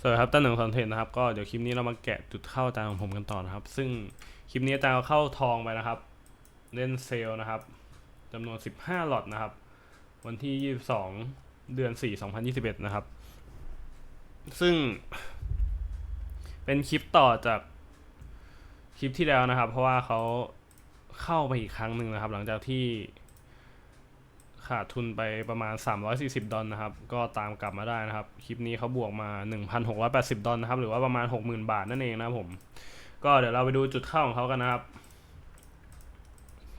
สวัสดีครับตั้นหนึ่งคอนเทนต์นะครับก็เดี๋ยวคลิปนี้เรามาแกะจุดเข้าอาจารย์ของผมกันต่อนะครับ ซึ่งคลิปนี้อาจารย์เข้าทองไปนะครับ เล่นเซลนะครับจำนวน 15 หลอดนะครับ วันที่ 22 เดือน 4 2021 นะครับ ซึ่ง เป็นคลิปต่อจากคลิปที่แล้วนะครับ เพราะว่าเขาเข้าไปอีกครั้งหนึ่งนะครับ หลังจากที่ ขาดทุนไปประมาณ 340 ดอลนะครับ ก็ตามกลับมาได้นะครับ คลิปนี้เขาบวกมา 1,680 ดอลนะครับ หรือว่าประมาณ 60,000 บาทนั่นเองนะครับผม ก็เดี๋ยวเราไปดูจุดเข้าของเขากันนะครับ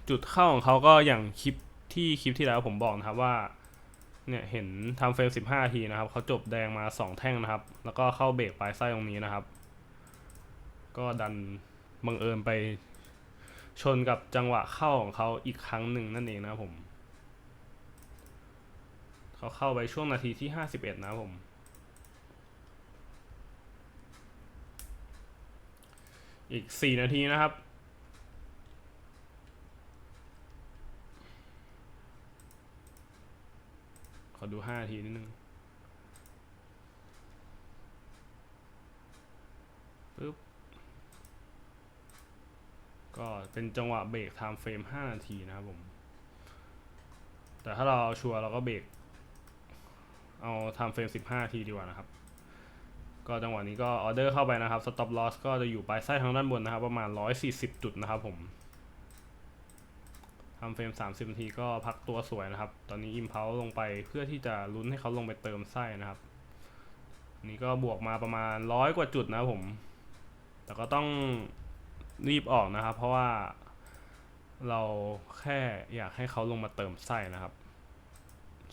จุดเข้าของเขาก็อย่างคลิปที่คลิปที่แล้วผมบอกนะครับว่า เนี่ยเห็นทำเฟรม 15 ทีนะครับ เขาจบแดงมา 2 แท่งนะครับ แล้วก็เข้าเบรกปลายไส้ตรงนี้นะครับ ก็ดันบังเอิญไปชนกับจังหวะเข้าของเขาอีกครั้งหนึ่งนั่นเองนะครับผม เขาเข้าไปช่วงนาทีที่ห้าสิบเอ็ดนะผม อีกสี่นาทีนะครับขอดูห้าทีนิดนึงปึ๊บ ก็เป็นจังหวะเบรกไทม์เฟรมห้านาทีนะครับผม แต่ถ้าเราเอาชัวร์เราก็เบรก เอาทำเฟรม15 ทีดีกว่านะครับ ก็จังหวะนี้ก็ออเดอร์เข้าไปนะครับ stop loss ก็จะอยู่ปลายไส้ทางด้านบนนะครับ ประมาณ 140 จุดนะครับผมทำเฟรม30นาทีก็พักตัวสวยนะครับ ตอนนี้ impulse ลงไปเพื่อที่จะลุ้นให้เขาลงไปเติมไส้นะครับนนี้ก็บวกมาประมาณร้อยกว่าจุดนะผม แต่ก็ต้องรีบออกนะครับ เพราะว่าเราแค่อยากให้เขาลงมาเติมไส้นะครับ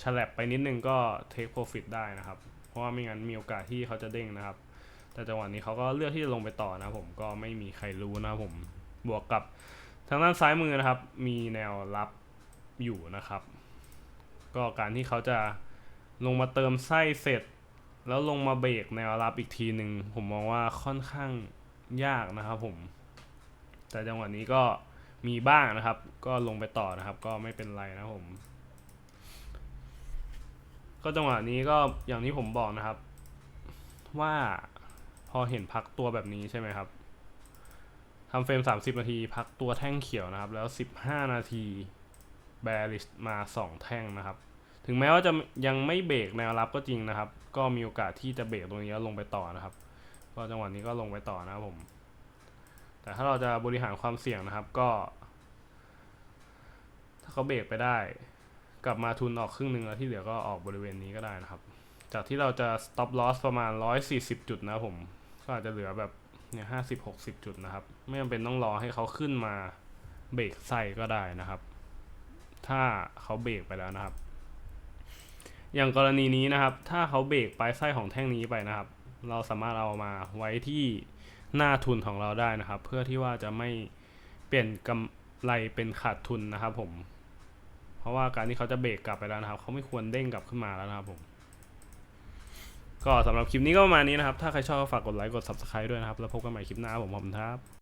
ฉลับไปนิดนึงก็ take profit ได้นะครับ เพราะว่าไม่งั้นมีโอกาสที่เขาจะเด้งนะครับ แต่จังหวะนี้เขาก็เลือกที่จะลงไปต่อนะผมก็ไม่มีใครรู้นะผมบวกกับทางด้านซ้ายมือนะครับ มีแนวรับอยู่นะครับ ก็การที่เขาจะลงมาเติมไส้เสร็จ แล้วลงมาเบรกแนวรับอีกทีหนึ่งผมมองว่าค่อนข้างยากนะครับผม แต่จังหวะนี้ก็มีบ้างนะครับ ก็ลงไปต่อนะครับ ก็ไม่เป็นไรนะผม ก็จังหวะนี้ก็อย่างที่ผมบอกนะครับ ว่าพอเห็นพักตัวแบบนี้ใช่ไหมครับทำเฟรม 30 นาที พักตัวแท่งเขียวนะครับ แล้ว 15 นาทีแบริชมา 2 แท่งนะครับ ถึงแม้ว่าจะยังไม่เบรกแนวรับก็จริงนะครับ ก็มีโอกาสที่จะเบรกตรงนี้แล้วลงไปต่อนะครับก็จังหวะนี้ก็ลงไปต่อนะครับผม แต่ถ้าเราจะบริหารความเสี่ยงนะครับก็ ถ้าเขาเบรกไปได้ กลับมาทุนออกครึ่งหนึ่งแล้วที่เหลือก็ออกบริเวณนี้ก็ได้นะครับ จากที่เราจะ stop loss ประมาณ 140 จุดนะผม ก็อาจจะเหลือแบบเนี่ย50 60จุดนะครับ ไม่จำเป็นต้องรอให้เขาขึ้นมาเบรกไส้ก็ได้นะครับ ถ้าเขาเบรกไปแล้วนะครับ อย่างกรณีนี้นะครับ ถ้าเขาเบรกปลายไส้ของแท่งนี้ไปนะครับ เราสามารถเอามาไว้ที่หน้าทุนของเราได้นะครับ เพื่อที่ว่าจะไม่เปลี่ยนกำไรเป็นขาดทุนนะครับผม ราะว่าการที่เขาจะเบรกกลับไปแล้วนะครับ เขาไม่ควรเด้งกลับขึ้นมาแล้วนะครับผม ก็สำหรับคลิปนี้ก็ประมาณนี้นะครับ ถ้าใครชอบก็ฝากกดไลค์ กด subscribe ด้วยนะครับ แล้วพบกันใหม่คลิปหน้าผมผมครับ